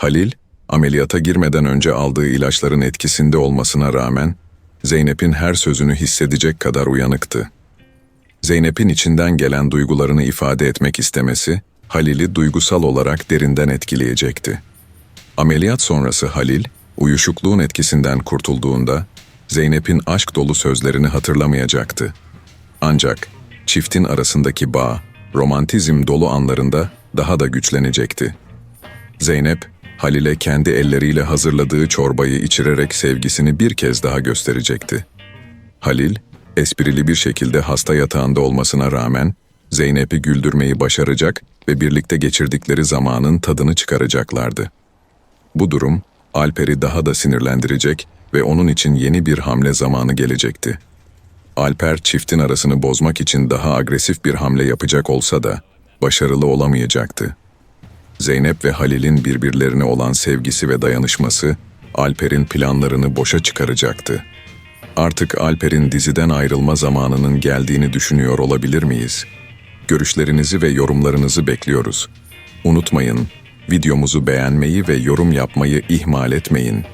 Halil, ameliyata girmeden önce aldığı ilaçların etkisinde olmasına rağmen Zeynep'in her sözünü hissedecek kadar uyanıktı. Zeynep'in içinden gelen duygularını ifade etmek istemesi Halil'i duygusal olarak derinden etkileyecekti. Ameliyat sonrası Halil, uyuşukluğun etkisinden kurtulduğunda Zeynep'in aşk dolu sözlerini hatırlamayacaktı. Ancak çiftin arasındaki bağ, romantizm dolu anlarında daha da güçlenecekti. Zeynep, Halil'e kendi elleriyle hazırladığı çorbayı içirerek sevgisini bir kez daha gösterecekti. Halil, esprili bir şekilde hasta yatağında olmasına rağmen Zeynep'i güldürmeyi başaracak ve birlikte geçirdikleri zamanın tadını çıkaracaklardı. Bu durum Alper'i daha da sinirlendirecek ve onun için yeni bir hamle zamanı gelecekti. Alper çiftin arasını bozmak için daha agresif bir hamle yapacak olsa da başarılı olamayacaktı. Zeynep ve Halil'in birbirlerine olan sevgisi ve dayanışması Alper'in planlarını boşa çıkaracaktı. Artık Alper'in diziden ayrılma zamanının geldiğini düşünüyor olabilir miyiz? Görüşlerinizi ve yorumlarınızı bekliyoruz. Unutmayın, videomuzu beğenmeyi ve yorum yapmayı ihmal etmeyin.